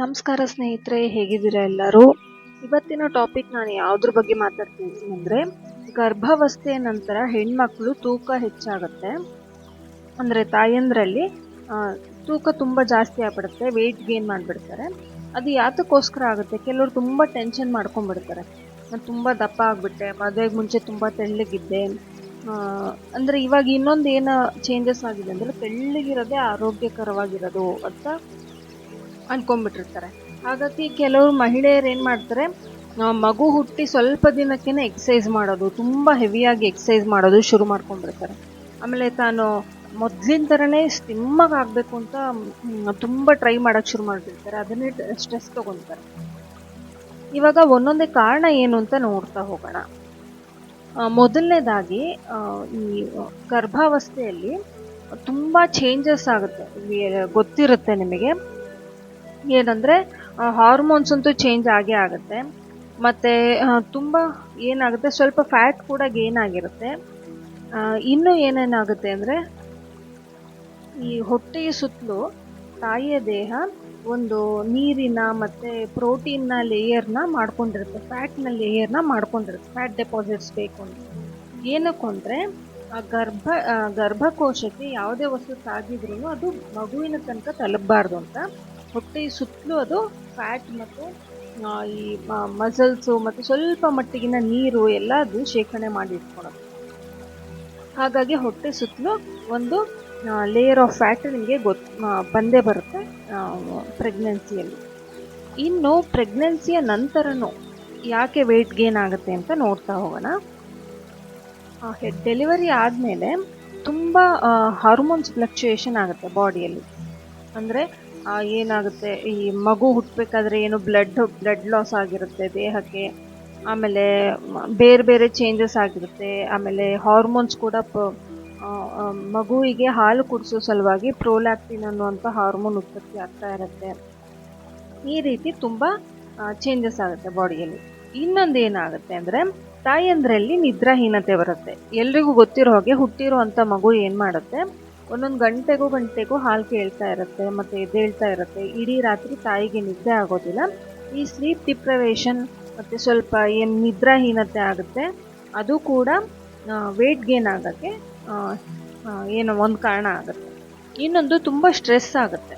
ನಮಸ್ಕಾರ ಸ್ನೇಹಿತರೆ, ಹೇಗಿದ್ದೀರಾ ಎಲ್ಲರೂ? ಇವತ್ತಿನ ಟಾಪಿಕ್ ನಾನು ಯಾವುದ್ರ ಬಗ್ಗೆ ಮಾತಾಡ್ತೀನಿ ಅಂದರೆ ಗರ್ಭಾವಸ್ಥೆಯ ನಂತರ ಹೆಣ್ಮಕ್ಳು ತೂಕ ಹೆಚ್ಚಾಗುತ್ತೆ. ಅಂದರೆ ತಾಯಂದ್ರಲ್ಲಿ ತೂಕ ತುಂಬ ಜಾಸ್ತಿ ಆಗ್ಬಿಡುತ್ತೆ ವೆಯ್ಟ್ ಗೇನ್ ಮಾಡಿಬಿಡ್ತಾರೆ. ಅದು ಯಾತಕ್ಕೋಸ್ಕರ ಆಗುತ್ತೆ? ಕೆಲವರು ತುಂಬ ಟೆನ್ಷನ್ ಮಾಡ್ಕೊಂಡ್ಬಿಡ್ತಾರೆ. ನಾನು ತುಂಬ ದಪ್ಪ ಆಗಿಬಿಟ್ಟೆ, ಮದುವೆಗೆ ಮುಂಚೆ ತುಂಬ ತೆಳ್ಳಗಿದ್ದೆ. ಅಂದರೆ ಇವಾಗ ಇನ್ನೊಂದು ಏನು ಚೇಂಜಸ್ ಆಗಿದೆ ಅಂದರೆ, ತೆಳ್ಳಗಿರೋದೇ ಆರೋಗ್ಯಕರವಾಗಿರೋದು ಅಂತ ಅನ್ಕೊಂಡ್ಬಿಟ್ಟಿರ್ತಾರೆ. ಹಾಗಾಗಿ ಕೆಲವರು ಮಹಿಳೆಯರು ಏನು ಮಾಡ್ತಾರೆ ಮಗು ಹುಟ್ಟಿ ಸ್ವಲ್ಪ ದಿನಕ್ಕೇನೆ ಎಕ್ಸಸೈಸ್ ಮಾಡೋದು, ತುಂಬ ಹೆವಿಯಾಗಿ ಎಕ್ಸಸೈಸ್ ಮಾಡೋದು ಶುರು ಮಾಡ್ಕೊಂಡ್ಬಿಡ್ತಾರೆ. ಆಮೇಲೆ ತಾನು ಮೊದಲಿನ ಥರನೇ ಸ್ಲಿಮ್ಮಾಗಿ ಆಗಬೇಕು ಅಂತ ತುಂಬ ಟ್ರೈ ಮಾಡೋಕ್ಕೆ ಶುರು ಮಾಡಿಬಿಡ್ತಾರೆ. ಅದನ್ನೇ ಸ್ಟ್ರೆಸ್ ತೊಗೊತಾರೆ. ಇವಾಗ ಒಂದೊಂದೇ ಕಾರಣ ಏನು ಅಂತ ನೋಡ್ತಾ ಹೋಗೋಣ. ಮೊದಲನೇದಾಗಿ ಈ ಗರ್ಭಾವಸ್ಥೆಯಲ್ಲಿ ತುಂಬ ಚೇಂಜಸ್ ಆಗುತ್ತೆ. ಗೊತ್ತಿರುತ್ತೆ ನಿಮಗೆ. ಏನಂದರೆ ಹಾರ್ಮೋನ್ಸ್ ಅಂತೂ ಚೇಂಜ್ ಆಗೇ ಆಗುತ್ತೆ. ಮತ್ತು ತುಂಬ ಏನಾಗುತ್ತೆ, ಸ್ವಲ್ಪ ಫ್ಯಾಟ್ ಕೂಡ ಗೇನ್ ಆಗಿರುತ್ತೆ. ಇನ್ನೂ ಏನೇನಾಗುತ್ತೆ ಅಂದರೆ, ಈ ಹೊಟ್ಟೆಯ ಸುತ್ತಲೂ ತಾಯಿಯ ದೇಹ ಒಂದು ನೀರಿನ ಮತ್ತು ಪ್ರೋಟೀನ್ನ ಲೇಯರ್ನ ಮಾಡ್ಕೊಂಡಿರುತ್ತೆ. ಫ್ಯಾಟ್ನ ಲೇಯರ್ನ ಮಾಡ್ಕೊಂಡಿರುತ್ತೆ. ಫ್ಯಾಟ್ ಡೆಪಾಸಿಟ್ಸ್ ಬೇಕು ಅಂತ. ಏನಕ್ಕೆ ಅಂದರೆ, ಆ ಗರ್ಭ ಗರ್ಭಕೋಶಕ್ಕೆ ಯಾವುದೇ ವಸ್ತು ತಾಗಿದ್ರೂ ಅದು ಮಗುವಿನ ತನಕ ತಲುಪಬಾರ್ದು ಅಂತ. ಹೊಟ್ಟೆಯ ಸುತ್ತಲೂ ಅದು ಫ್ಯಾಟ್ ಮತ್ತು ಈ ಮಸಲ್ಸು ಮತ್ತು ಸ್ವಲ್ಪ ಮಟ್ಟಿಗಿನ ನೀರು ಎಲ್ಲ ಅದು ಶೇಖರಣೆ ಮಾಡಿ ಇಟ್ಕೊಳೋದು. ಹಾಗಾಗಿ ಹೊಟ್ಟೆ ಸುತ್ತಲೂ ಒಂದು ಲೇಯರ್ ಆಫ್ ಫ್ಯಾಟ್ ನಿಮಗೆ ಗೊತ್ತು ಬಂದೇ ಬರುತ್ತೆ ಪ್ರೆಗ್ನೆನ್ಸಿಯಲ್ಲಿ ಇನ್ನು ಪ್ರೆಗ್ನೆನ್ಸಿಯ ನಂತರನೂ ಯಾಕೆ ವೆಯ್ಟ್ ಗೇನ್ ಆಗುತ್ತೆ ಅಂತ ನೋಡ್ತಾ ಹೋಗೋಣ. ಡೆಲಿವರಿ ಆದಮೇಲೆ ತುಂಬ ಹಾರ್ಮೋನ್ಸ್ ಫ್ಲಕ್ಚುಯೇಷನ್ ಆಗುತ್ತೆ ಬಾಡಿಯಲ್ಲಿ ಅಂದರೆ ಏನಾಗುತ್ತೆ? ಈ ಮಗು ಹುಟ್ಟಬೇಕಾದ್ರೆ ಏನು ಬ್ಲಡ್ ಬ್ಲಡ್ ಲಾಸ್ ಆಗಿರುತ್ತೆ ದೇಹಕ್ಕೆ. ಆಮೇಲೆ ಬೇರೆ ಬೇರೆ ಚೇಂಜಸ್ ಆಗಿರುತ್ತೆ. ಆಮೇಲೆ ಹಾರ್ಮೋನ್ಸ್ ಕೂಡ ಪ- ಮಗುವಿಗೆ ಹಾಲು ಕುಡಿಸೋ ಸಲುವಾಗಿ ಪ್ರೋಲ್ಯಾಕ್ಟಿನ್ ಅನ್ನುವಂಥ ಹಾರ್ಮೋನ್ ಉತ್ಪತ್ತಿ ಆಗ್ತಾ ಇರುತ್ತೆ. ಈ ರೀತಿ ತುಂಬ ಚೇಂಜಸ್ ಆಗುತ್ತೆ ಬಾಡಿಯಲ್ಲಿ ಇನ್ನೊಂದು ಏನಾಗುತ್ತೆ ಅಂದರೆ, ತಾಯಂದ್ರಲ್ಲಿ ನಿದ್ರಾಹೀನತೆ ಬರುತ್ತೆ. ಎಲ್ರಿಗೂ ಗೊತ್ತಿರೋ ಹಾಗೆ ಹುಟ್ಟಿರುವಂಥ ಮಗು ಏನು ಮಾಡುತ್ತೆ? ಒಂದೊಂದು ಗಂಟೆಗೂ ಗಂಟೆಗೂ ಹಾಲು ಕೇಳ್ತಾ ಇರುತ್ತೆ, ಮತ್ತು ಎದ್ದೇಳ್ತಾ ಇರುತ್ತೆ. ಇಡೀ ರಾತ್ರಿ ತಾಯಿಗೆ ನಿದ್ದೆ ಆಗೋದಿಲ್ಲ. ಈ ಸ್ಲೀಪ್ ಡಿಪ್ರವೇಷನ್ ಮತ್ತು ಸ್ವಲ್ಪ ಏನು ನಿದ್ರಾಹೀನತೆ ಆಗುತ್ತೆ, ಅದು ಕೂಡ ವೆಯ್ಟ್ ಗೇನ್ ಆಗೋಕ್ಕೆ ಏನೋ ಒಂದು ಕಾರಣ ಆಗುತ್ತೆ. ಇನ್ನೊಂದು ತುಂಬ ಸ್ಟ್ರೆಸ್ ಆಗುತ್ತೆ.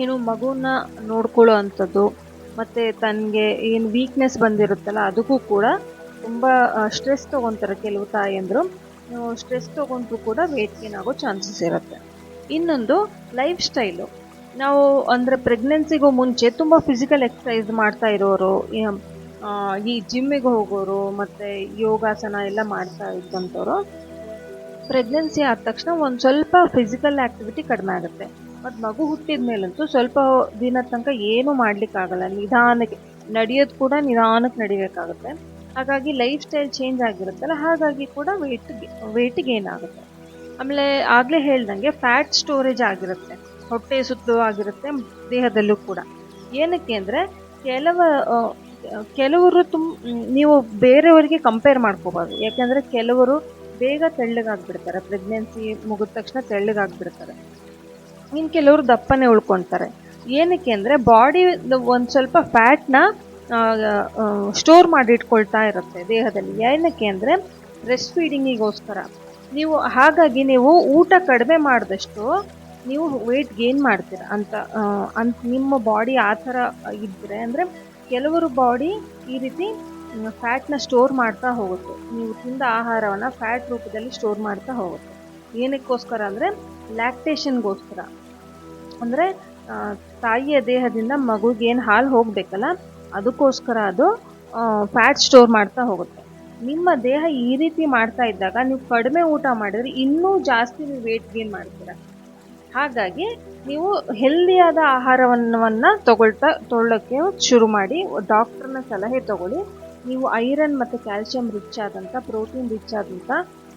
ಏನು ಮಗುನ ನೋಡ್ಕೊಳ್ಳೋ ಅಂಥದ್ದು, ಮತ್ತು ತನಗೆ ಏನು ವೀಕ್ನೆಸ್ ಬಂದಿರುತ್ತಲ್ಲ, ಅದಕ್ಕೂ ಕೂಡ ತುಂಬ ಸ್ಟ್ರೆಸ್ ತೊಗೊತಾರೆ ಕೆಲವು ತಾಯಂದರು. ಸ್ಟ್ರೆಸ್ ತೊಗೊಂಡ್ರು ಕೂಡ ವೇಟ್ ಗೇನ್ ಆಗೋ ಚಾನ್ಸಸ್ ಇರುತ್ತೆ. ಇನ್ನೊಂದು ಲೈಫ್ ಸ್ಟೈಲು ನಾವು ಅಂದರೆ ಪ್ರೆಗ್ನೆನ್ಸಿಗೂ ಮುಂಚೆ ತುಂಬ ಫಿಸಿಕಲ್ ಎಕ್ಸಸೈಸ್ ಮಾಡ್ತಾ ಇರೋರು ಈ- ಜಿಮ್ಮಿಗೆ ಹೋಗೋರು, ಮತ್ತು ಯೋಗಾಸನ ಎಲ್ಲ ಮಾಡ್ತಾ ಇದ್ದಂಥವ್ರು ಪ್ರೆಗ್ನೆನ್ಸಿ ಆದ ತಕ್ಷಣ ಒಂದು ಸ್ವಲ್ಪ ಫಿಸಿಕಲ್ ಆ್ಯಕ್ಟಿವಿಟಿ ಕಡಿಮೆ ಆಗುತ್ತೆ. ಮತ್ತು ಮಗು ಹುಟ್ಟಿದ ಮೇಲಂತೂ ಸ್ವಲ್ಪ ದಿನ ತನಕ ಏನೂ ಮಾಡಲಿಕ್ಕಾಗಲ್ಲ. ನಿಧಾನಕ್ಕೆ, ನಡೆಯೋದು ಕೂಡ ನಿಧಾನಕ್ಕೆ ನಡಿಬೇಕಾಗುತ್ತೆ. ಹಾಗಾಗಿ ಲೈಫ್ ಸ್ಟೈಲ್ ಚೇಂಜ್ ಆಗಿರುತ್ತಲ್ಲ, ಹಾಗಾಗಿ ಕೂಡ ವೆಯ್ಟ್ ವೆಯ್ಟ್ ಗೇನ್ ಆಗುತ್ತೆ. ಆಮೇಲೆ ಆಗಲೇ ಹೇಳ್ದಂಗೆ ಫ್ಯಾಟ್ ಸ್ಟೋರೇಜ್ ಆಗಿರುತ್ತೆ, ಹೊಟ್ಟೆ ಸುತ್ತು ಆಗಿರುತ್ತೆ ದೇಹದಲ್ಲೂ ಕೂಡ. ಏನಕ್ಕೆ ಅಂದರೆ ಕೆಲವ ಕೆಲವರು ತುಂಬ ನೀವು ಬೇರೆಯವರಿಗೆ ಕಂಪೇರ್ ಮಾಡ್ಕೋಬಾರ್ದು ಯಾಕೆಂದರೆ ಕೆಲವರು ಬೇಗ ತೆಳ್ಳಗಾಗ್ಬಿಡ್ತಾರೆ ಪ್ರೆಗ್ನೆನ್ಸಿ ಮುಗಿದ ತಕ್ಷಣ ತೆಳ್ಳಗಾಗ್ಬಿಡ್ತಾರೆ. ಇನ್ನು ಕೆಲವರು ದಪ್ಪನೇ ಉಳ್ಕೊತಾರೆ ಏನಕ್ಕೆ ಅಂದರೆ ಬಾಡಿ ಒಂದು ಸ್ವಲ್ಪ ಫ್ಯಾಟ್ನ ಸ್ಟೋರ್ ಮಾಡಿ ಇಟ್ಕೊಳ್ತಾ ಇರುತ್ತೆ ದೇಹದಲ್ಲಿ. ಏನಕ್ಕೆ ಅಂದರೆ ಬ್ರೆಸ್ಟ್ ಫೀಡಿಂಗಿಗೋಸ್ಕರ ನೀವು ಹಾಗಾಗಿ ನೀವು ಊಟ ಕಡಿಮೆ ಮಾಡಿದಷ್ಟು ನೀವು ವೆಯ್ಟ್ ಗೇನ್ ಮಾಡ್ತೀರ ಅಂತ ಅಂತ ನಿಮ್ಮ ಬಾಡಿ ಆ ಥರ ಇದ್ದರೆ ಅಂದರೆ ಕೆಲವರು ಬಾಡಿ ಈ ರೀತಿ ಫ್ಯಾಟ್ನ ಸ್ಟೋರ್ ಮಾಡ್ತಾ ಹೋಗುತ್ತೆ. ನೀವು ತಿಂದ ಆಹಾರವನ್ನು ಫ್ಯಾಟ್ ರೂಪದಲ್ಲಿ ಸ್ಟೋರ್ ಮಾಡ್ತಾ ಹೋಗುತ್ತೆ. ಏನಕ್ಕೋಸ್ಕರ ಅಂದರೆ ಲ್ಯಾಕ್ಟೇಷನ್ಗೋಸ್ಕರ ಅಂದರೆ ತಾಯಿಯ ದೇಹದಿಂದ ಮಗುಗೇನು ಹಾಲು ಹೋಗಬೇಕಲ್ಲ ಅದಕ್ಕೋಸ್ಕರ ಅದು ಫ್ಯಾಟ್ ಸ್ಟೋರ್ ಮಾಡ್ತಾ ಹೋಗುತ್ತೆ. ನಿಮ್ಮ ದೇಹ ಈ ರೀತಿ ಮಾಡ್ತಾ ಇದ್ದಾಗ ನೀವು ಕಡಿಮೆ ಊಟ ಮಾಡಿದ್ರೆ ಇನ್ನೂ ಜಾಸ್ತಿ ನೀವು ವೇಟ್ ಗೇನ್ ಮಾಡ್ತೀರ. ಹಾಗಾಗಿ ನೀವು ಹೆಲ್ದಿಯಾದ ಆಹಾರವನ್ನು ತಗೊಳ್ತಾ ತೊಗೊಳ್ಳೋಕ್ಕೆ ಶುರು ಮಾಡಿ ಡಾಕ್ಟರ್ನ ಸಲಹೆ ತಗೊಳ್ಳಿ. ನೀವು ಐರನ್ ಮತ್ತು ಕ್ಯಾಲ್ಸಿಯಂ ರಿಚ್ ಆದಂಥ ಪ್ರೋಟೀನ್ ರಿಚ್ ಆದಂಥ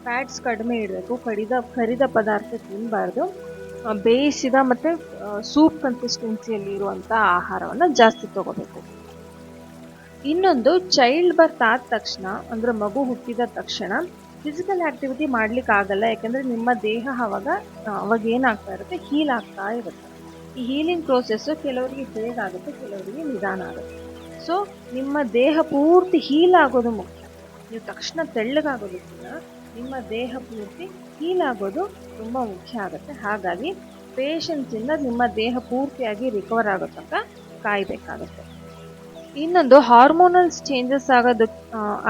ಫ್ಯಾಟ್ಸ್ ಕಡಿಮೆ ಇಡಬೇಕು, ಕಡಿದ, ಕರಿದ ಪದಾರ್ಥ ತಿನ್ನಬಾರ್ದು ಬೇಯಿಸಿದ ಮತ್ತು ಸೂಪ್ ಕನ್ಸಿಸ್ಟೆನ್ಸಿಯಲ್ಲಿ ಇರುವಂಥ ಆಹಾರವನ್ನು ಜಾಸ್ತಿ ತಗೋಬೇಕು ಇನ್ನೊಂದು ಚೈಲ್ಡ್ ಬರ್ತ್ ಆದ ತಕ್ಷಣ, ಅಂದರೆ ಮಗು ಹುಟ್ಟಿದ ತಕ್ಷಣ ಫಿಸಿಕಲ್ ಆ್ಯಕ್ಟಿವಿಟಿ ಮಾಡ್ಲಿಕ್ಕೆ ಆಗಲ್ಲ, ಯಾಕಂದ್ರೆ ನಿಮ್ಮ ದೇಹ ಅವಾಗ ಅವಾಗ ಏನಾಗ್ತಾ ಇರುತ್ತೆ? ಹೀಲ್ ಆಗ್ತಾ ಇರುತ್ತೆ. ಈ ಹೀಲಿಂಗ್ ಪ್ರೋಸೆಸ್ಸು ಕೆಲವರಿಗೆ ಬೇಗ ಆಗುತ್ತೆ ಕೆಲವರಿಗೆ ನಿಧಾನ ಆಗುತ್ತೆ. ಸೊ ನಿಮ್ಮ ದೇಹ ಪೂರ್ತಿ ಹೀಲ್ ಆಗೋದು ಮುಖ್ಯ. ನೀವು ತಕ್ಷಣ ತೆಳ್ಳಗಾಗೋದಕ್ಕಿಂತ ನಿಮ್ಮ ದೇಹ ಪೂರ್ತಿ ಹೀಲ್ ಆಗೋದು ತುಂಬ ಮುಖ್ಯ ಆಗುತ್ತೆ. ಹಾಗಾಗಿ ಪೇಷನ್ಸಿಂದ ನಿಮ್ಮ ದೇಹ ಪೂರ್ತಿಯಾಗಿ ರಿಕವರ್ ಆಗೋ ತನಕ ಕಾಯಬೇಕಾಗುತ್ತೆ. ಇನ್ನೊಂದು ಹಾರ್ಮೋನಲ್ಸ್ ಚೇಂಜಸ್ ಆಗೋದು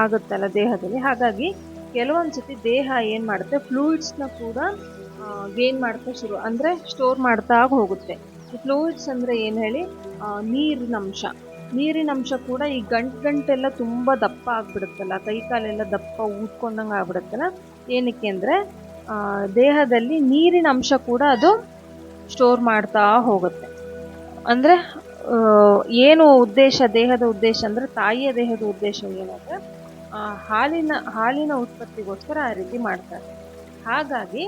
ಆಗುತ್ತಲ್ಲ ದೇಹದಲ್ಲಿ. ಹಾಗಾಗಿ ಕೆಲವೊಂದು ಸತಿ ದೇಹ ಏನು ಮಾಡುತ್ತೆ ಫ್ಲೂಯಿಡ್ಸ್ನ ಕೂಡ ಗೇನ್ ಮಾಡ್ತಾ ಶುರು, ಅಂದರೆ ಸ್ಟೋರ್ ಮಾಡ್ತಾ ಹೋಗುತ್ತೆ. ಫ್ಲೂಯಿಡ್ಸ್ ಅಂದರೆ ಏನು ಹೇಳಿ ನೀರಿನ ಅಂಶ ನೀರಿನ ಅಂಶ ಕೂಡ ಈ ಗಂಟು ಗಂಟೆಲ್ಲ ತುಂಬ ದಪ್ಪ ಆಗ್ಬಿಡುತ್ತಲ್ಲ ಕೈ ಕಾಲೆಲ್ಲ ದಪ್ಪ ಊದ್ಕೊಂಡಂಗೆ ಆಗ್ಬಿಡುತ್ತಲ್ಲ, ಏನಕ್ಕೆ ಅಂದರೆ ದೇಹದಲ್ಲಿ ನೀರಿನ ಅಂಶ ಕೂಡ ಅದು ಸ್ಟೋರ್ ಮಾಡ್ತಾ ಹೋಗುತ್ತೆ. ಅಂದರೆ ಏನು ಉದ್ದೇಶ, ದೇಹದ ಉದ್ದೇಶ ಅಂದರೆ ತಾಯಿಯ ದೇಹದ ಉದ್ದೇಶ ಏನಂದರೆ ಹಾಲಿನ ಹಾಲಿನ ಉತ್ಪತ್ತಿಗೋಸ್ಕರ ಆ ರೀತಿ ಮಾಡ್ತಾರೆ. ಹಾಗಾಗಿ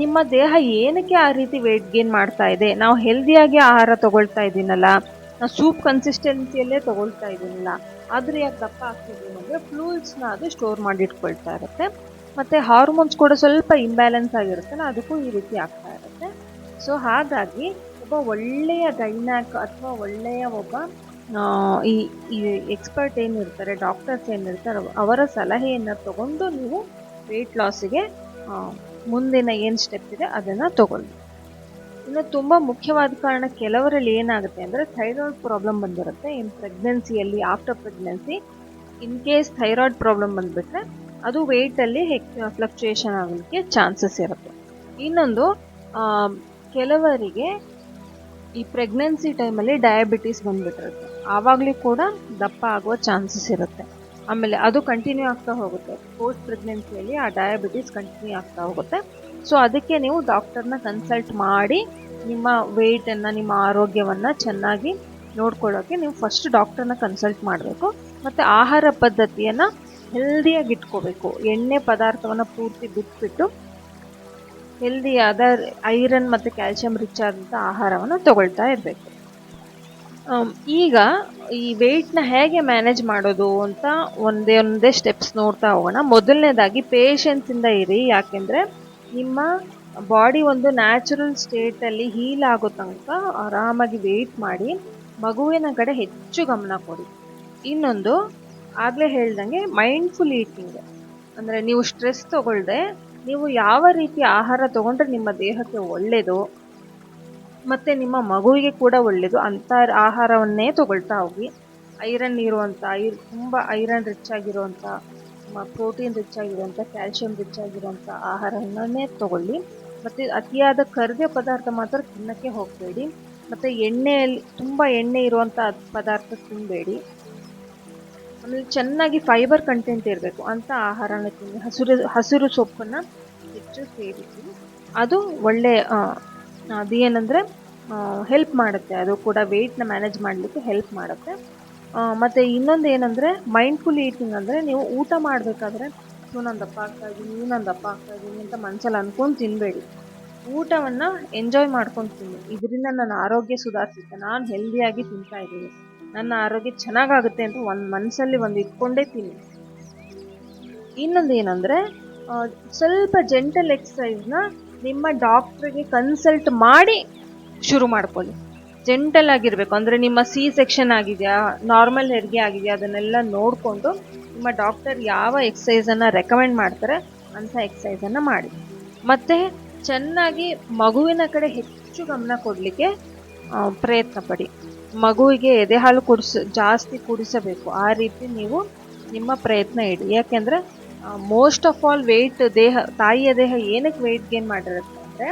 ನಿಮ್ಮ ದೇಹ ಏನಕ್ಕೆ ಆ ರೀತಿ ವೆಯ್ಟ್ ಗೇನ್ ಮಾಡ್ತಾ ಇದೆ? ನಾವು ಹೆಲ್ದಿಯಾಗಿ ಆಹಾರ ತಗೊಳ್ತಾ ಇದ್ದೀನಲ್ಲ, ನಾವು ಸೂಪ್ ಕನ್ಸಿಸ್ಟೆನ್ಸಿಯಲ್ಲೇ ತಗೊಳ್ತಾ ಇದ್ದೀನಲ್ಲ, ಆದರೆ ಯಾಕೆ ದಪ್ಪ ಆಗ್ತಿದ್ದೀನಿ ಅಂದರೆ ಫ್ಲೂಯಿಡ್ಸ್ನ ಅದು ಸ್ಟೋರ್ ಮಾಡಿ ಇಟ್ಕೊಳ್ತಾ ಇರುತ್ತೆ ಮತ್ತು ಹಾರ್ಮೋನ್ಸ್ ಕೂಡ ಸ್ವಲ್ಪ ಇಂಬ್ಯಾಲೆನ್ಸ್ ಆಗಿರುತ್ತಲ್ಲ ಅದಕ್ಕೂ ಈ ರೀತಿ ಆಗ್ತಾ ಇರುತ್ತೆ. ಸೊ ಹಾಗಾಗಿ ಒಬ್ಬ ಒಳ್ಳೆಯ ಗೈನಾಕ್ ಅಥವಾ ಒಳ್ಳೆಯ ಒಬ್ಬ ಈ ಈ ಎಕ್ಸ್ಪರ್ಟ್ ಏನಿರ್ತಾರೆ ಡಾಕ್ಟರ್ಸ್ ಏನಿರ್ತಾರೆ ಅವರ ಸಲಹೆಯನ್ನು ತಗೊಂಡು ನೀವು ವೆಯ್ಟ್ ಲಾಸಿಗೆ ಮುಂದಿನ ಏನು ಸ್ಟೆಪ್ ಇದೆ ಅದನ್ನು ತಗೊಳ್ಳಿ ಇನ್ನು ತುಂಬ ಮುಖ್ಯವಾದ ಕಾರಣ ಕೆಲವರಲ್ಲಿ ಏನಾಗುತ್ತೆ ಅಂದರೆ ಥೈರಾಯ್ಡ್ ಪ್ರಾಬ್ಲಮ್ ಬಂದಿರುತ್ತೆ. In ಪ್ರೆಗ್ನೆನ್ಸಿಯಲ್ಲಿ after pregnancy in case thyroid problem ಬಂದುಬಿಟ್ರೆ ಅದು ವೆಯ್ಟಲ್ಲಿ ಹೆಕ್ ಫ್ಲಕ್ಚುಯೇಷನ್ ಆಗಲಿಕ್ಕೆ ಚಾನ್ಸಸ್ ಇರುತ್ತೆ. ಇನ್ನೊಂದು ಕೆಲವರಿಗೆ ಈ ಪ್ರೆಗ್ನೆನ್ಸಿ ಟೈಮಲ್ಲಿ ಡಯಾಬಿಟೀಸ್ ಬಂದುಬಿಟ್ಟಿರುತ್ತೆ. ಆವಾಗಲೂ ಕೂಡ ದಪ್ಪ ಆಗುವ ಚಾನ್ಸಸ್ ಇರುತ್ತೆ. ಆಮೇಲೆ ಅದು ಕಂಟಿನ್ಯೂ ಆಗ್ತಾ ಹೋಗುತ್ತೆ. ಪೋಸ್ಟ್ ಪ್ರೆಗ್ನೆನ್ಸಿಯಲ್ಲಿ ಆ ಡಯಾಬಿಟೀಸ್ ಕಂಟಿನ್ಯೂ ಆಗ್ತಾ ಹೋಗುತ್ತೆ. ಸೊ ಅದಕ್ಕೆ ನೀವು ಡಾಕ್ಟರ್ನ ಕನ್ಸಲ್ಟ್ ಮಾಡಿ ನಿಮ್ಮ ವೆಯ್ಟನ್ನು ನಿಮ್ಮ ಆರೋಗ್ಯವನ್ನು ಚೆನ್ನಾಗಿ ನೋಡ್ಕೊಳ್ಳೋಕ್ಕೆ ನೀವು ಫಸ್ಟ್ ಡಾಕ್ಟರ್ನ ಕನ್ಸಲ್ಟ್ ಮಾಡಬೇಕು. ಮತ್ತು ಆಹಾರ ಪದ್ಧತಿಯನ್ನು ಹೆಲ್ದಿಯಾಗಿ ಇಟ್ಕೋಬೇಕು. ಎಣ್ಣೆ ಪದಾರ್ಥವನ್ನು ಪೂರ್ತಿ ಬಿಟ್ಬಿಟ್ಟು ಹೆಲ್ದಿಯಾದ ಐರನ್ ಮತ್ತು ಕ್ಯಾಲ್ಸಿಯಂ ರಿಚ್ ಆದಂಥ ಆಹಾರವನ್ನು ತಗೊಳ್ತಾ ಇರಬೇಕು. ಈಗ ಈ ವೆಯ್ಟ್ನ ಹೇಗೆ ಮ್ಯಾನೇಜ್ ಮಾಡೋದು ಅಂತ ಒಂದೇ ಒಂದೇ ಸ್ಟೆಪ್ಸ್ ನೋಡ್ತಾ ಹೋಗೋಣ. ಮೊದಲನೇದಾಗಿ ಪೇಷನ್ಸಿಂದ ಇರಿ, ಯಾಕೆಂದರೆ ನಿಮ್ಮ ಬಾಡಿ ಒಂದು ನ್ಯಾಚುರಲ್ ಸ್ಟೇಟಲ್ಲಿ ಹೀಲ್ ಆಗೋ ತನಕ ಆರಾಮಾಗಿ ವೆಯ್ಟ್ ಮಾಡಿ ಮಗುವಿನ ಕಡೆ ಹೆಚ್ಚು ಗಮನ ಕೊಡಿ. ಇನ್ನೊಂದು ಆಗಲೇ ಹೇಳ್ದಂಗೆ ಮೈಂಡ್ಫುಲ್ ಈಟಿಂಗ್ ಅಂದರೆ ನೀವು ಸ್ಟ್ರೆಸ್ ತಗೊಳ್ದೆ ನೀವು ಯಾವ ರೀತಿ ಆಹಾರ ತಗೊಂಡ್ರೆ ನಿಮ್ಮ ದೇಹಕ್ಕೆ ಒಳ್ಳೆಯದು ಮತ್ತು ನಿಮ್ಮ ಮಗುವಿಗೆ ಕೂಡ ಒಳ್ಳೆಯದು ಅಂಥ ಆಹಾರವನ್ನೇ ತಗೊಳ್ತಾ ಹೋಗಿ. ಐರನ್ ಇರುವಂಥ ಐ ತುಂಬ ಐರನ್ ರಿಚ್ ಆಗಿರುವಂಥ ಪ್ರೋಟೀನ್ ರಿಚ್ ಆಗಿರುವಂಥ ಕ್ಯಾಲ್ಶಿಯಂ ರಿಚ್ ಆಗಿರುವಂಥ ಆಹಾರವನ್ನೇ ತಗೊಳ್ಳಿ. ಮತ್ತು ಅತಿಯಾದ ಕರಿದ ಪದಾರ್ಥ ಮಾತ್ರ ತಿನ್ನಕ್ಕೆ ಹೋಗಬೇಡಿ. ಮತ್ತು ಎಣ್ಣೆಯಲ್ಲಿ, ತುಂಬ ಎಣ್ಣೆ ಇರುವಂಥ ಪದಾರ್ಥ ತಿನ್ನಬೇಡಿ ಆಮೇಲೆ ಚೆನ್ನಾಗಿ ಫೈಬರ್ ಕಂಟೆಂಟ್ ಇರಬೇಕು ಅಂತ ಆಹಾರನ ತಿನ್ನಿ. ಹಸಿರು ಹಸಿರು ಸೊಪ್ಪನ್ನು ಹೆಚ್ಚು ಸೇವಿಸಿ ಅದು ಒಳ್ಳೆ ಅದು ಏನಂದರೆ ಹೆಲ್ಪ್ ಮಾಡುತ್ತೆ. ಅದು ಕೂಡ ವೆಯ್ಟ್ನ ಮ್ಯಾನೇಜ್ ಮಾಡಲಿಕ್ಕೆ ಹೆಲ್ಪ್ ಮಾಡುತ್ತೆ. ಮತ್ತು ಇನ್ನೊಂದು ಏನಂದರೆ ಮೈಂಡ್ಫುಲ್ ಈಟಿಂಗ್ ಅಂದರೆ ನೀವು ಊಟ ಮಾಡಬೇಕಾದ್ರೆ ದಪ್ಪ ಆಗ್ತಾ ದಪ್ಪ ಆಗ್ತಾ ಇದ್ದೀನಿ ಅಂತ ಮನಸ್ಸಲ್ಲಿ ಅಂದ್ಕೊಂಡು ತಿನ್ನಬೇಡಿ ಊಟವನ್ನು ಎಂಜಾಯ್ ಮಾಡ್ಕೊಂಡು ತಿನ್ನಿ. ಇದರಿಂದ ನನ್ನ ಆರೋಗ್ಯ ಸುಧಾರಿಸುತ್ತೆ. ನಾನು ಹೆಲ್ದಿಯಾಗಿ ತಿಂತಾ ಇದ್ದೀನಿ. ನನ್ನ ಆರೋಗ್ಯ ಚೆನ್ನಾಗಾಗುತ್ತೆ ಅಂತ ಒಂದು ಮನಸ್ಸಲ್ಲಿ ಒಂದು ಇಟ್ಕೊಂಡೇ ತಿನ್ನಿ. ಇನ್ನೊಂದು ಏನಂದರೆ ಸ್ವಲ್ಪ ಜೆಂಟಲ್ ಎಕ್ಸಸೈಸ್ನ ನಿಮ್ಮ ಡಾಕ್ಟ್ರಿಗೆ ಕನ್ಸಲ್ಟ್ ಮಾಡಿ ಶುರು ಮಾಡ್ಕೊಳ್ಳಿ. ಜೆಂಟಲ್ ಆಗಿರಬೇಕು, ಅಂದರೆ ನಿಮ್ಮ ಸಿ ಸೆಕ್ಷನ್ ಆಗಿದೆಯಾ ನಾರ್ಮಲ್ ಹೆರಿಗೆ ಆಗಿದೆಯಾ, ಅದನ್ನೆಲ್ಲ ನೋಡಿಕೊಂಡು ನಿಮ್ಮ ಡಾಕ್ಟರ್ ಯಾವ ಎಕ್ಸಸೈಸನ್ನು ರೆಕಮೆಂಡ್ ಮಾಡ್ತಾರೆ, ಅಂಥ ಎಕ್ಸಸೈಸನ್ನು ಮಾಡಿ. ಮತ್ತು ಚೆನ್ನಾಗಿ ಮಗುವಿನ ಕಡೆ ಹೆಚ್ಚು ಗಮನ ಕೊಡಲಿಕ್ಕೆ ಪ್ರಯತ್ನ ಪಡಿ. ಮಗುವಿಗೆ ಎದೆಹಾಲು ಕುಡಿಸ, ಜಾಸ್ತಿ ಕುಡಿಸಬೇಕು. ಆ ರೀತಿ ನೀವು ನಿಮ್ಮ ಪ್ರಯತ್ನ ಇಡಿ. ಯಾಕೆಂದರೆ ಮೋಸ್ಟ್ ಆಫ್ ಆಲ್ ವೆಯ್ಟ್ ದೇಹ, ತಾಯಿಯ ದೇಹ ಏನಕ್ಕೆ ವೆಯ್ಟ್ ಗೇನ್ ಮಾಡಿರುತ್ತೆ ಅಂದರೆ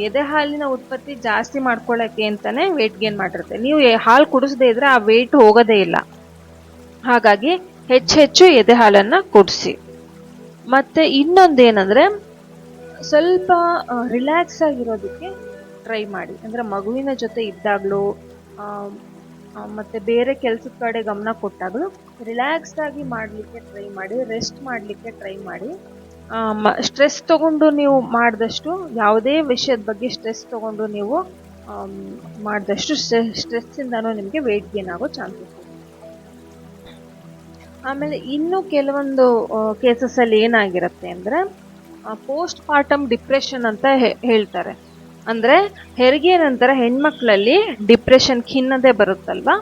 ಎದೆ ಹಾಲಿನ ಉತ್ಪತ್ತಿ ಜಾಸ್ತಿ ಮಾಡ್ಕೊಳ್ಳೋಕ್ಕೆ ಅಂತಲೇ ವೆಯ್ಟ್ ಗೇನ್ ಮಾಡಿರುತ್ತೆ. ನೀವು ಹಾಲು ಕುಡಿಸದೇ ಇದ್ದರೆ ಆ ವೆಯ್ಟ್ ಹೋಗೋದೇ ಇಲ್ಲ. ಹಾಗಾಗಿ ಹೆಚ್ಚು ಹೆಚ್ಚು ಎದೆ ಹಾಲನ್ನು ಕುಡಿಸಿ. ಮತ್ತು ಇನ್ನೊಂದೇನೆಂದರೆ, ಸ್ವಲ್ಪ ರಿಲ್ಯಾಕ್ಸ್ ಆಗಿರೋದಕ್ಕೆ ಟ್ರೈ ಮಾಡಿ. ಅಂದರೆ ಮಗುವಿನ ಜೊತೆ ಇದ್ದಾಗಲೂ ಮತ್ತು ಬೇರೆ ಕೆಲಸದ ಕಡೆ ಗಮನ ಕೊಟ್ಟಾಗಲೂ ರಿಲ್ಯಾಕ್ಸ್ ಆಗಿ ಮಾಡಲಿಕ್ಕೆ ಟ್ರೈ ಮಾಡಿ ರೆಸ್ಟ್ ಮಾಡಲಿಕ್ಕೆ ಟ್ರೈ ಮಾಡಿ. ಸ್ಟ್ರೆಸ್ ತಗೊಂಡು ನೀವು ಮಾಡಿದಷ್ಟು, ಯಾವುದೇ ವಿಷಯದ ಬಗ್ಗೆ ಸ್ಟ್ರೆಸ್ ತಗೊಂಡು ನೀವು ಮಾಡಿದಷ್ಟು ಸ್ಟ್ರೆಸ್ಸಿಂದನೂ ನಿಮಗೆ ವೆಯ್ಟ್ ಗೇನ್ ಆಗೋ ಚಾನ್ಸಸ್ ಆಮೇಲೆ ಇನ್ನೂ ಕೆಲವೊಂದು ಕೇಸಸಲ್ಲಿ ಏನಾಗಿರುತ್ತೆ ಅಂದರೆ ಪೋಸ್ಟ್ ಪಾರ್ಟಮ್ ಡಿಪ್ರೆಷನ್ ಅಂತ ಹೇಳ್ತಾರೆ. ಅಂದರೆ ಹೆರಿಗೆ ನಂತರ ಹೆಣ್ಮಕ್ಳಲ್ಲಿ ಡಿಪ್ರೆಷನ್ ಖಿನ್ನತೆ ಬರುತ್ತಲ್ವಾ?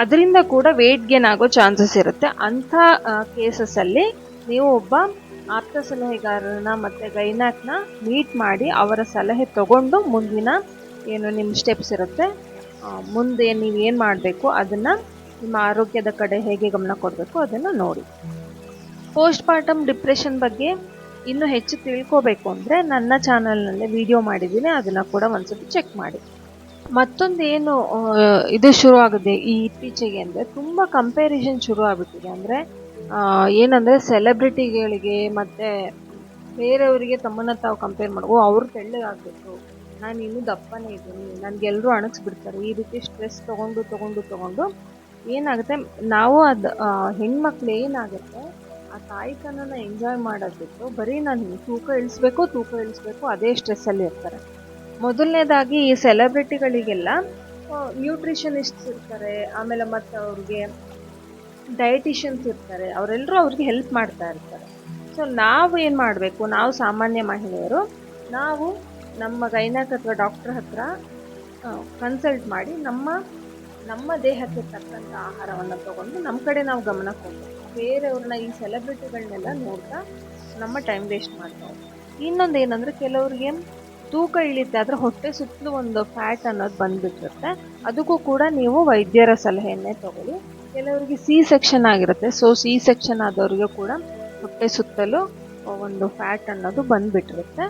ಅದರಿಂದ ಕೂಡ ವೆಯ್ಟ್ ಗೇನ್ ಆಗೋ ಚಾನ್ಸಸ್ ಇರುತ್ತೆ. ಅಂಥ ಕೇಸಸ್ಸಲ್ಲಿ ನೀವು ಒಬ್ಬ ಆಪ್ತ ಸಲಹೆಗಾರರನ್ನ ಮತ್ತು ಗೈನಾಕ್ನ ಮೀಟ್ ಮಾಡಿ ಅವರ ಸಲಹೆ ತಗೊಂಡು ಮುಂದಿನ ಏನು ನಿಮ್ಮ ಸ್ಟೆಪ್ಸ್ ಇರುತ್ತೆ ಮುಂದೆ ನೀವು ಏನು ಮಾಡಬೇಕು, ಅದನ್ನು ನಿಮ್ಮ ಆರೋಗ್ಯದ ಕಡೆ ಹೇಗೆ ಗಮನ ಕೊಡಬೇಕು, ಅದನ್ನು ನೋಡಿ. ಪೋಸ್ಟ್ ಪಾರ್ಟಮ್ ಡಿಪ್ರೆಷನ್ ಬಗ್ಗೆ ಇನ್ನೂ ಹೆಚ್ಚು ತಿಳ್ಕೋಬೇಕು ಅಂದರೆ ನನ್ನ ಚಾನಲ್ನಲ್ಲೇ ವಿಡಿಯೋ ಮಾಡಿದ್ದೀನಿ, ಅದನ್ನು ಕೂಡ ಒಂದ್ಸತಿ ಚೆಕ್ ಮಾಡಿ. ಮತ್ತೊಂದು ಏನು ಇದು ಶುರು ಆಗಿದೆ ಈ ಇತ್ತೀಚೆಗೆ ಅಂದರೆ ತುಂಬ ಕಂಪ್ಯಾರಿಷನ್ ಶುರು ಆಗ್ಬಿಟ್ಟಿದೆ ಅಂದರೆ ಏನಂದರೆ ಸೆಲೆಬ್ರಿಟಿಗಳಿಗೆ ಮತ್ತು ಬೇರೆಯವರಿಗೆ ತಮ್ಮನ್ನ ತಾವು ಕಂಪೇರ್ ಮಾಡಿ, ಓ, ಅವ್ರು ತೆಳ್ಳಗಾಗಬೇಕು ನಾನು ಇನ್ನೂ ದಪ್ಪನೇ ಇದ್ದೀನಿ ನನಗೆಲ್ಲರೂ ಅಣಗಿಸ್ಬಿಡ್ತಾರೆ. ಈ ರೀತಿ ಸ್ಟ್ರೆಸ್ ತೊಗೊಂಡು ತೊಗೊಂಡು ತೊಗೊಂಡು ಏನಾಗುತ್ತೆ, ನಾವು ಅದು ಹೆಣ್ಮಕ್ಳು ಏನಾಗುತ್ತೆ ಆ ತಾಯಿತನನ ಎಂಜಾಯ್ ಮಾಡೋದು ಬಿಟ್ಟು ಬರೀ ನಾನು ತೂಕ ಇಳಿಸ್ಬೇಕು ತೂಕ ಇಳಿಸ್ಬೇಕು, ಅದೇ ಸ್ಟ್ರೆಸ್ಸಲ್ಲಿ ಇರ್ತಾರೆ. ಮೊದಲನೇದಾಗಿ ಈ ಸೆಲೆಬ್ರಿಟಿಗಳಿಗೆಲ್ಲ ನ್ಯೂಟ್ರಿಷನಿಸ್ಟ್ಸ್ ಇರ್ತಾರೆ, ಆಮೇಲೆ ಮತ್ತು ಅವ್ರಿಗೆ ಡಯಟಿಷಿಯನ್ಸ್ ಇರ್ತಾರೆ ಅವರೆಲ್ಲರೂ ಅವ್ರಿಗೆ ಹೆಲ್ಪ್ ಮಾಡ್ತಾ ಇರ್ತಾರೆ. ಸೊ ನಾವು ಏನು ಮಾಡಬೇಕು? ನಾವು ಸಾಮಾನ್ಯ ಮಹಿಳೆಯರು, ನಾವು ನಮ್ಮ ಗೈನಕ್ ಅಥವಾ ಡಾಕ್ಟ್ರ್ ಹತ್ರ ಕನ್ಸಲ್ಟ್ ಮಾಡಿ ನಮ್ಮ ನಮ್ಮ ದೇಹಕ್ಕೆ ತಕ್ಕಂಥ ಆಹಾರವನ್ನು ತಗೊಂಡು ನಮ್ಮ ಕಡೆ ನಾವು ಗಮನ ಕೊಡಬೇಕು. ಬೇರೆಯವ್ರನ್ನ ಈ ಸೆಲೆಬ್ರಿಟಿಗಳನ್ನೆಲ್ಲ ನೋಡ್ತಾ ನಮ್ಮ ಟೈಮ್ ವೇಸ್ಟ್ ಮಾಡ್ತಾ ಹೋಗ್ತೀವಿ. ಇನ್ನೊಂದು ಏನಂದರೆ ಕೆಲವರಿಗೆ ತೂಕ ಇಳಿತೆ ಆದರೆ ಹೊಟ್ಟೆ ಸುತ್ತಲೂ ಒಂದು ಫ್ಯಾಟ್ ಅನ್ನೋದು ಬಂದ್ಬಿಟ್ಟಿರುತ್ತೆ. ಅದಕ್ಕೂ ಕೂಡ ನೀವು ವೈದ್ಯರ ಸಲಹೆಯನ್ನೇ ತಗೊಳ್ಳಿ. ಕೆಲವರಿಗೆ ಸಿ ಸೆಕ್ಷನ್ ಆಗಿರುತ್ತೆ ಸೊ ಸಿ ಸೆಕ್ಷನ್ ಆದವರಿಗೆ ಕೂಡ ಹೊಟ್ಟೆ ಸುತ್ತಲೂ ಒಂದು ಫ್ಯಾಟ್ ಅನ್ನೋದು ಬಂದ್ಬಿಟ್ಟಿರುತ್ತೆ.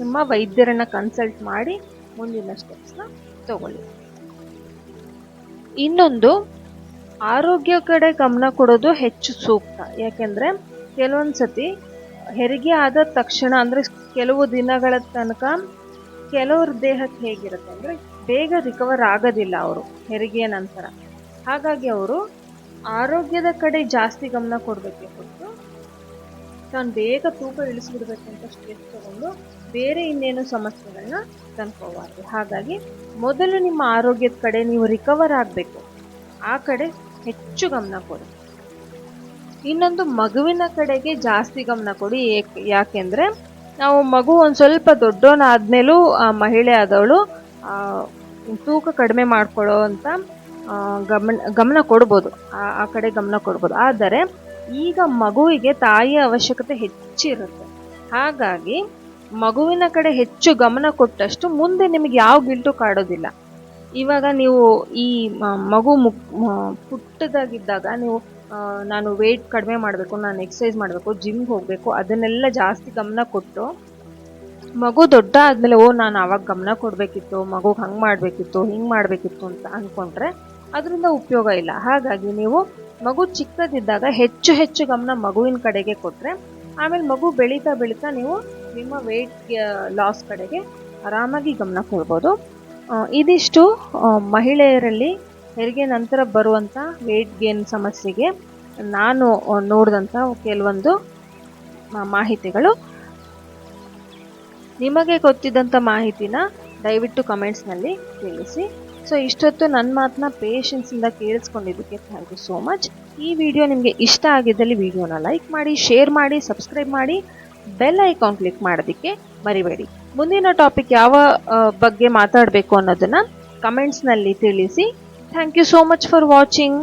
ನಿಮ್ಮ ವೈದ್ಯರನ್ನ ಕನ್ಸಲ್ಟ್ ಮಾಡಿ ಮುಂದಿನ ಸ್ಟೆಪ್ಸ್ನ ತಗೊಳ್ಳಿ. ಇನ್ನೊಂದು ಆರೋಗ್ಯ ಕಡೆ ಗಮನ ಕೊಡೋದು ಹೆಚ್ಚು ಸೂಕ್ತ. ಯಾಕೆಂದರೆ ಕೆಲವೊಂದು ಸತಿ ಹೆರಿಗೆ ಆದ ತಕ್ಷಣ ಅಂದರೆ ಕೆಲವು ದಿನಗಳ ತನಕ ಕೆಲವ್ರ ದೇಹಕ್ಕೆ ಹೇಗಿರುತ್ತೆ ಅಂದರೆ ಬೇಗ ರಿಕವರ್ ಆಗೋದಿಲ್ಲ ಅವರು ಹೆರಿಗೆಯ ನಂತರ. ಹಾಗಾಗಿ ಅವರು ಆರೋಗ್ಯದ ಕಡೆ ಜಾಸ್ತಿ ಗಮನ ಕೊಡಬೇಕೆ ಹೊರತು ತಾನು ಬೇಗ ತೂಕ ಇಳಿಸ್ಬಿಡ್ಬೇಕಂತ ಸ್ಟ್ರೆಸ್ ತಗೊಂಡು ಬೇರೆ ಇನ್ನೇನು ಸಮಸ್ಯೆಗಳನ್ನ ತಂದ್ಕೋಬಾರ್ದು ಹಾಗಾಗಿ ಮೊದಲು ನಿಮ್ಮ ಆರೋಗ್ಯದ ಕಡೆ ನೀವು ರಿಕವರ್ ಆಗಬೇಕು. ಆ ಕಡೆ ಹೆಚ್ಚು ಗಮನ ಕೊಡಿ. ಇನ್ನೊಂದು ಮಗುವಿನ ಕಡೆಗೆ ಜಾಸ್ತಿ ಗಮನ ಕೊಡಿ. ಯಾಕೆಂದ್ರೆ ನಾವು ಮಗು ಒಂದು ಸ್ವಲ್ಪ ದೊಡ್ಡವನಾದ್ಮೇಲೂ ಆ ಮಹಿಳೆ ಆದವಳು ತೂಕ ಕಡಿಮೆ ಮಾಡ್ಕೊಳ್ಳೋ ಅಂತ ಗಮನ ಗಮನ ಕೊಡ್ಬೋದು. ಆ ಕಡೆ ಗಮನ ಕೊಡ್ಬೋದು. ಆದರೆ ಈಗ ಮಗುವಿಗೆ ತಾಯಿಯ ಅವಶ್ಯಕತೆ ಹೆಚ್ಚಿರುತ್ತೆ. ಹಾಗಾಗಿ ಮಗುವಿನ ಕಡೆ ಹೆಚ್ಚು ಗಮನ ಕೊಟ್ಟಷ್ಟು ಮುಂದೆ ನಿಮಗೆ ಯಾವ ಗಿಲ್ಟು ಕಾಡೋದಿಲ್ಲ. ಇವಾಗ ನೀವು ಈ ಮಗು ಮುಕ್ ಪುಟ್ಟದಾಗಿದ್ದಾಗ ನೀವು ನಾನು ವೆಯ್ಟ್ ಕಡಿಮೆ ಮಾಡಬೇಕು, ನಾನು ಎಕ್ಸಸೈಸ್ ಮಾಡಬೇಕು ಜಿಮ್ಗೆ ಹೋಗಬೇಕು, ಅದನ್ನೆಲ್ಲ ಜಾಸ್ತಿ ಗಮನ ಕೊಟ್ಟು, ಮಗು ದೊಡ್ಡ ಆದಮೇಲೆ ಓ, ನಾನು ಆವಾಗ ಗಮನ ಕೊಡಬೇಕಿತ್ತು, ಮಗುಗೆ ಹಂಗೆ ಮಾಡಬೇಕಿತ್ತು, ಹಿಂಗೆ ಮಾಡಬೇಕಿತ್ತು ಅಂತ ಅಂದ್ಕೊಂಡ್ರೆ ಅದರಿಂದ ಉಪಯೋಗ ಇಲ್ಲ. ಹಾಗಾಗಿ ನೀವು ಮಗು ಚಿಕ್ಕದಿದ್ದಾಗ ಹೆಚ್ಚು ಹೆಚ್ಚು ಗಮನ ಮಗುವಿನ ಕಡೆಗೆ ಕೊಟ್ಟರೆ ಆಮೇಲೆ ಮಗು ಬೆಳೀತಾ ಬೆಳೀತಾ ನೀವು ನಿಮ್ಮ ವೆಯ್ಟ್ ಲಾಸ್ ಕಡೆಗೆ ಆರಾಮಾಗಿ ಗಮನ ಕೊಡ್ಬೋದು. ಇದಿಷ್ಟು ಮಹಿಳೆಯರಲ್ಲಿ ಹೆರಿಗೆ ನಂತರ ಬರುವಂಥ ವೆಯ್ಟ್ ಗೇನ್ ಸಮಸ್ಯೆಗೆ ನಾನು ನೋಡಿದಂಥ ಕೆಲವೊಂದು ಮಾಹಿತಿಗಳು. ನಿಮಗೆ ಗೊತ್ತಿದ್ದಂಥ ಮಾಹಿತಿನ ದಯವಿಟ್ಟು ಕಮೆಂಟ್ಸ್ನಲ್ಲಿ ತಿಳಿಸಿ. ಸೊ, ಇಷ್ಟೊತ್ತು ನನ್ನ ಮಾತನ್ನ ಪೇಷನ್ಸಿಂದ ಕೇಳಿಸ್ಕೊಂಡಿದ್ದಕ್ಕೆ ಥ್ಯಾಂಕ್ ಯು ಸೋ ಮಚ್ ಈ ವಿಡಿಯೋ ನಿಮಗೆ ಇಷ್ಟ ಆಗಿದ್ದಲ್ಲಿ ವಿಡಿಯೋನ ಲೈಕ್ ಮಾಡಿ ಶೇರ್ ಮಾಡಿ ಸಬ್ಸ್ಕ್ರೈಬ್ ಮಾಡಿ ಬೆಲ್ ಐಕಾನ್ ಕ್ಲಿಕ್ ಮಾಡೋದಕ್ಕೆ ಮರಿಬೇಡಿ. ಮುಂದಿನ ಟಾಪಿಕ್ ಯಾವ ಬಗ್ಗೆ ಮಾತಾಡಬೇಕು ಅನ್ನೋದನ್ನು ಕಮೆಂಟ್ಸ್ನಲ್ಲಿ ತಿಳಿಸಿ. Thank you so much for watching